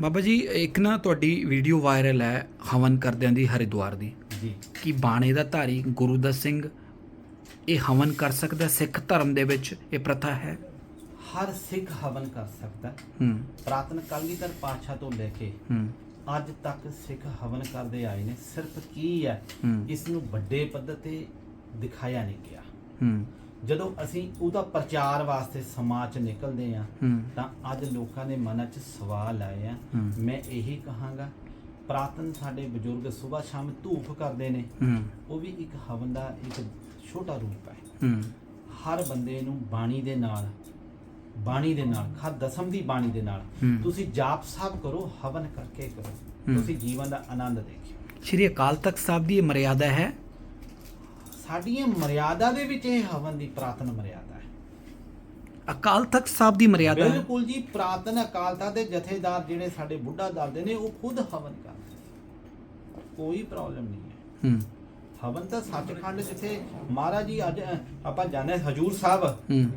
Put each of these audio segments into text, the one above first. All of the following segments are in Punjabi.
ਬਾਬਾ ਜੀ ਇੱਕ ਨਾ ਤੁਹਾਡੀ ਵੀਡੀਓ ਵਾਇਰਲ ਹੈ ਹਵਨ ਕਰਦਿਆਂ ਦੀ ਹਰਿਦੁਆਰ ਦੀ। ਜੀ। ਕਿ ਬਾਣੇ ਦਾ ਧਾਰੀ ਗੁਰੂਦਤ ਸਿੰਘ ਇਹ ਹਵਨ ਕਰ ਸਕਦਾ? ਸਿੱਖ ਧਰਮ ਦੇ ਵਿੱਚ ਇਹ ਪ੍ਰਥਾ ਹੈ? ਹਰ ਸਿੱਖ ਹਵਨ ਕਰ ਸਕਦਾ ਹੂੰ। ਪ੍ਰਾਤਨ ਕਲਗੀਧਰ ਪਾਤਸ਼ਾਹ ਤੋਂ ਲੈ ਕੇ ਹੂੰ। ਅੱਜ ਤੱਕ ਸਿੱਖ ਹਵਨ ਕਰਦੇ ਆਏ ਨੇ। ਸਿਰਫ ਕੀ ਹੈ? ਹੂੰ। ਇਸ ਨੂੰ ਵੱਡੇ ਪੱਧਰ ਤੇ ਦਿਖਾਇਆ ਨਹੀਂ ਗਿਆ। ਹੂੰ। ਜਦੋਂ ਅਸੀਂ ਉਹਦਾ ਪ੍ਰਚਾਰ ਵਾਸਤੇ ਸਮਾਜ 'ਚ ਨਿਕਲਦੇ ਆ ਤਾਂ ਅੱਜ ਲੋਕਾਂ ਦੇ ਮਨਾਂ 'ਚ ਸਵਾਲ ਆਏ ਆ। ਮੈਂ ਇਹੀ ਕਹਾਂਗਾ ਪ੍ਰਾਤਨ ਸਾਡੇ ਬਜ਼ੁਰਗ ਸਵੇਰ ਸ਼ਾਮ ਧੂਪ ਕਰਦੇ ਨੇ ਉਹ ਵੀ ਇੱਕ ਹਵਨ ਦਾ ਇੱਕ ਛੋਟਾ ਰੂਪ ਹੈ ਹਰ ਬੰਦੇ ਨੂੰ ਬਾਣੀ ਦੇ ਨਾਲ ਬਾਣੀ ਦੇ ਨਾਲ ਖਾ ਦਸਮ ਦੀ ਬਾਣੀ ਦੇ ਨਾਲ। ਤੁਸੀਂ ਜਾਪ ਸਾਹਿਬ ਕਰੋ ਹਵਨ ਕਰਕੇ ਕਰੋ। ਤੁਸੀਂ ਜੀਵਨ ਦਾ ਆਨੰਦ ਦੇਖਿਓ ਸ਼੍ਰੀ ਅਕਾਲ ਤਖਤ ਸਾਹਿਬ ਦੀ ਇਹ ਮਰਿਆਦਾ ਹੈ ਸਾਡੀਆਂ ਮਰਿਆਦਾ ਦੇ ਵਿੱਚ ਇਹ ਹਵਨ ਦੀ ਪ੍ਰਾਤਨ ਮਰਿਆਦਾ ਹੈ। ਅਕਾਲ ਤਖਤ ਸਾਹਿਬ ਦੀ ਮਰਿਆਦਾ ਹੈ। ਬਿਲਕੁਲ ਜੀ ਪ੍ਰਾਤਨ ਅਕਾਲ ਤਖਤ ਦੇ ਜਥੇਦਾਰ ਜਿਹੜੇ ਸਾਡੇ ਬੁੱਢਾ ਦਲਦੇ ਨੇ ਉਹ ਖੁਦ ਹਵਨ ਕਰਦੇ। ਕੋਈ ਪ੍ਰੋਬਲਮ ਨਹੀਂ ਹੈ। ਹੂੰ। ਹਵਨ ਤਾਂ ਸੱਚਖੰਡ ਜਿੱਥੇ ਮਹਾਰਾਜ ਜੀ ਅੱਜ ਆਪਾਂ ਜਾਣੇ ਹਜੂਰ ਸਾਹਿਬ।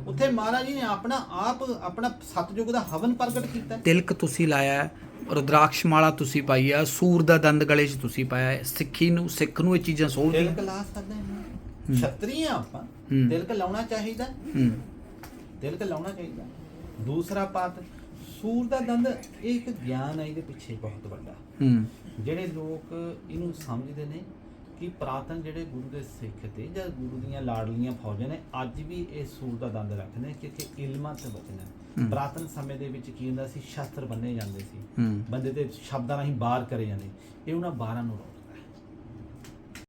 ਉੱਥੇ ਮਹਾਰਾਜ ਜੀ ਨੇ ਆਪਣਾ ਆਪ ਆਪਣਾ ਸਤਜੁਗ ਦਾ ਹਵਨ ਪ੍ਰਗਟ ਕੀਤਾ। ਤਿਲਕ ਤੁਸੀਂ ਲਾਇਆ ਰੁਦਰਾਕਸ਼ ਮਾਲਾ ਤੁਸੀਂ ਪਾਈ ਆ ਸੂਰ ਦਾ ਦੰਦ ਗਲੇ 'ਚ ਤੁਸੀਂ ਪਾਇਆ। ਸਿੱਖੀ ਨੂੰ ਸਿੱਖ ਨੂੰ ਇਹ ਚੀਜ਼ਾਂ ਸੋਚਦੀਆਂ ਤਿਲਕ ਲਾ ਸਕਦੇ ਹਾਂ। ਛਤਰੀ ਆ ਆਪਾਂ। ਤਿਲਕ ਲਾਉਣਾ ਚਾਹੀਦਾ। ਤਿਲਕ ਲਾਉਣਾ ਚਾਹੀਦਾ। ਦੂਸਰਾ ਪਾਤ ਸੂਰ ਦਾ ਦੰਦ ਇਹ ਇੱਕ ਗਿਆਨ ਹੈ ਇਹਦੇ ਪਿੱਛੇ ਬਹੁਤ ਵੱਡਾ। ਜਿਹੜੇ ਲੋਕ ਇਹਨੂੰ ਸਮਝਦੇ ਨੇ ਕਿ ਪ੍ਰਾਤਨ ਜਿਹੜੇ ਗੁਰੂ ਦੇ ਸਿੱਖ ਤੇ ਜਾਂ ਗੁਰੂ ਦੀਆਂ ਲਾਡਲੀਆਂ ਫੌਜਾਂ ਨੇ ਅੱਜ ਵੀ ਇਹ ਸੂਰ ਦਾ ਦੰਦ ਰੱਖਦੇ ਨੇ ਕਿਉਂਕਿ ਇਲਮਾਂ ਤੇ ਬਚਣਾ ਹੂੰ। ਪ੍ਰਾਤਨ ਸਮੇਂ ਦੇ ਵਿੱਚ ਕੀ ਹੁੰਦਾ ਸੀ? ਸ਼ਸਤਰ ਬੰਨੇ ਜਾਂਦੇ ਸੀ। ਬੰਦੇ ਦੇ ਸ਼ਬਦਾਂ ਰਾਹੀਂ ਬਾਹਰ ਕਰੇ ਜਾਂਦੇ। ਇਹ ਉਹਨਾਂ ਬਾਰਾਂ ਨੂੰ